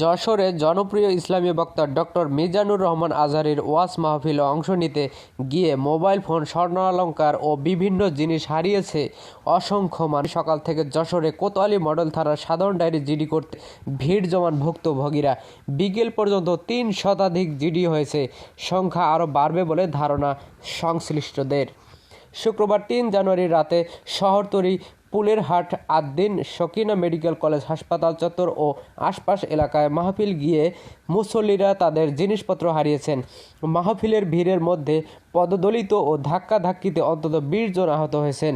যশোরে জনপ্রিয় ইসলামী বক্তা ডক্টর মিজানুর রহমান আজহারির ওয়াজ মাহফিলে অংশ নিতে গিয়ে মোবাইল ফোন স্বর্ণালঙ্কার ও বিভিন্ন জিনিস হারিয়েছে। অসংখ্য মানুষ সকাল থেকে যশোরে কোতোয়ালি মডেল থানার সাধারণ ডায়েরি জিডি করতে ভিড় জমান ভুক্তভোগীরা। বিকেল পর্যন্ত তিন শতাধিক জিডি হয়েছে। সংখ্যা আরও বাড়বে বলে ধারণা সংশ্লিষ্টদের। শুক্রবার তিন জানুয়ারি রাতে শহরতলি পুলেরহাট আদ্দিন সকিনা মেডিকেল কলেজ হাসপাতাল চত্বর ও আশপাশ এলাকায় মাহফিল গিয়ে মুসল্লিরা তাদের জিনিসপত্র হারিয়েছেন। মাহফিলের ভিড়ের মধ্যে পদদলিত ও ধাক্কাধাক্কিতে অন্তত বিশ জন আহত হয়েছেন।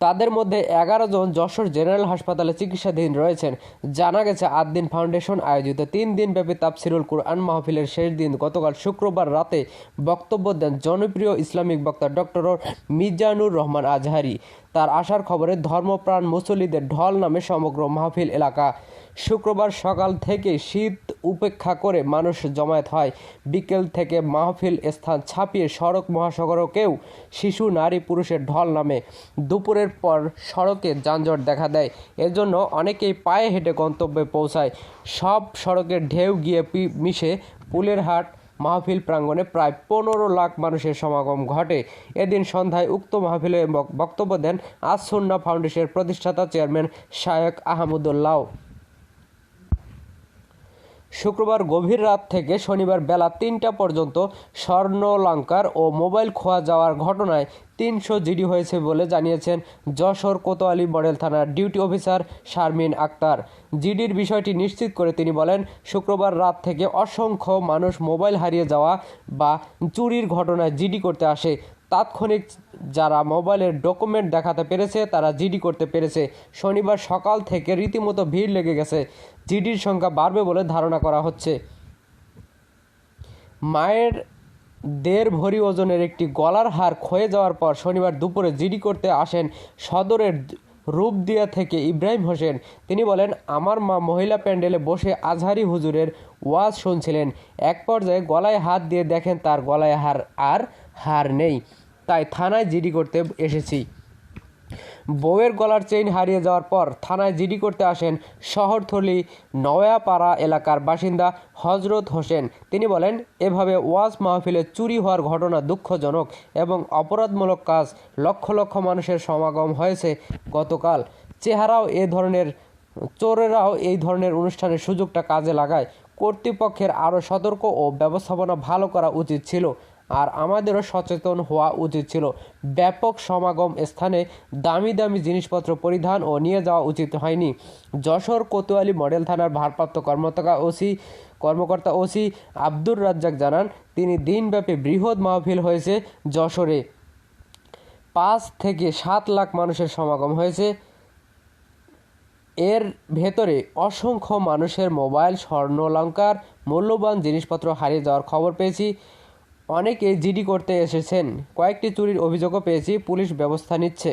তাদের মধ্যে এগারো জন যশোর জেনারেল হাসপাতালে চিকিৎসাধীন রয়েছেন। জানা গেছে আদ্দিন ফাউন্ডেশন আয়োজিত তিন দিনব্যাপী তাফসিরুল কুরআন মাহফিলের শেষ দিন গতকাল শুক্রবার রাতে বক্তব্য দেন জনপ্রিয় ইসলামিক বক্তা ডক্টর মিজানুর রহমান আজহারি। তার আসার খবরে ধর্মপ্রাণ মুসল্লিদের ঢল নামে সমগ্র মাহফিল এলাকা শুক্রবার সকাল থেকে শীত উপেক্ষা করে মানুষ জমায়েত হয়। বিকেল থেকে মাহফিল স্থান ছাপিয়ে সড়ক মহাসড়কেও শিশু, নারী, পুরুষের ঢল নামে। দুপুরের পর সড়কে যানজট দেখা দেয়। এজন্য অনেকেই পায়ে হেঁটে গন্তব্যে পৌঁছায়। সব সড়কের ঢেউ গিয়ে মিশে পুলের হাট, মাহফিল প্রাঙ্গণে প্রায় পনেরো লাখ মানুষের সমাগম ঘটে। এদিন সন্ধ্যায় উক্ত মাহফিলে বক- বক্তব্য দেন আসন্না ফাউন্ডেশনের প্রতিষ্ঠাতা চেয়ারম্যান শায়েক আহমদুল্লাহ। শুক্রবার গভীর রাত থেকে শনিবার বেলা তিনটা পর্যন্ত স্বর্ণলঙ্কার ও মোবাইল খোয়া যাওয়ার ঘটনায় তিনশো জিডি হয়েছে বলে জানিয়েছেন যশোর কোতোয়ালি মডেল থানার ডিউটি অফিসার শারমিন আক্তার। জিডির বিষয়টি নিশ্চিত করে তিনি বলেন, শুক্রবার রাত থেকে অসংখ্য মানুষ মোবাইল হারিয়ে যাওয়া বা চুরির ঘটনায় জিডি করতে আসে। তাৎক্ষণিক যারা মোবাইলের ডকুমেন্ট দেখাতে পেরেছে, তারা জিডি করতে পেরেছে। শনিবার সকাল থেকে রীতিমতো ভিড় লেগে গেছে। জিডির সংখ্যা বাড়বে বলে ধারণা করা হচ্ছে। মায়ের দেড় ভরি ওজনের একটি গলার হার ক্ষয়ে যাওয়ার পর শনিবার দুপুরে জিডি করতে আসেন সদরের রূপ দিয়া থেকে ইব্রাহিম হোসেন। তিনি বলেন, আমার মা মহিলা প্যান্ডেলে বসে আজহারি হুজুরের ওয়াজ শুনছিলেন। এক পর্যায়ে গলায় হাত দিয়ে দেখেন তার গলায় হার আর হার নেই। তাই থানায় জিডি করতে এসেছি। বউয়ের গলার চেইন হারিয়ে যাওয়ার পর থানায় জিডি করতে আসেন শহরথলি নয়াপাড়া এলাকার বাসিন্দা হজরত হোসেন। তিনি বলেন, এভাবে ওয়াজ মাহফিলে চুরি হওয়ার ঘটনা দুঃখজনক এবং অপরাধমূলক কাজ লক্ষ লক্ষ মানুষের সমাগম হয়েছে গতকাল। চেহারাও এ ধরনের, চোরেরাও এই ধরনের অনুষ্ঠানের সুযোগটা কাজে লাগায়। কর্তৃপক্ষের আরও সতর্ক ও ব্যবস্থাপনা ভালো করা উচিত ছিল। আর আমাদেরও সচেতন হওয়া উচিত ছিল। ব্যাপক সমাগম স্থানে দামি দামি জিনিসপত্র পরিধান ও নিয়ে যাওয়া উচিত হয়নি। যশোর কোতোয়ালি মডেল থানার ভারপ্রাপ্ত কর্মকর্তা ওসি কর্মকর্তা ওসি আব্দুর রাজ্জাক জানান, তিনি দিনব্যাপী বৃহৎ মাহফিল হয়েছে যশোরে। পাঁচ থেকে সাত লাখ মানুষের সমাগম হয়েছে। এর ভেতরে অসংখ্য মানুষের মোবাইল, স্বর্ণলঙ্কার, মূল্যবান জিনিসপত্র হারিয়ে যাওয়ার খবর পেয়েছি। অনেকে জিডি করতে এসেছেন। কয়েকটি চুরির অভিযোগও পেয়েছি পুলিশ ব্যবস্থা নিচ্ছে।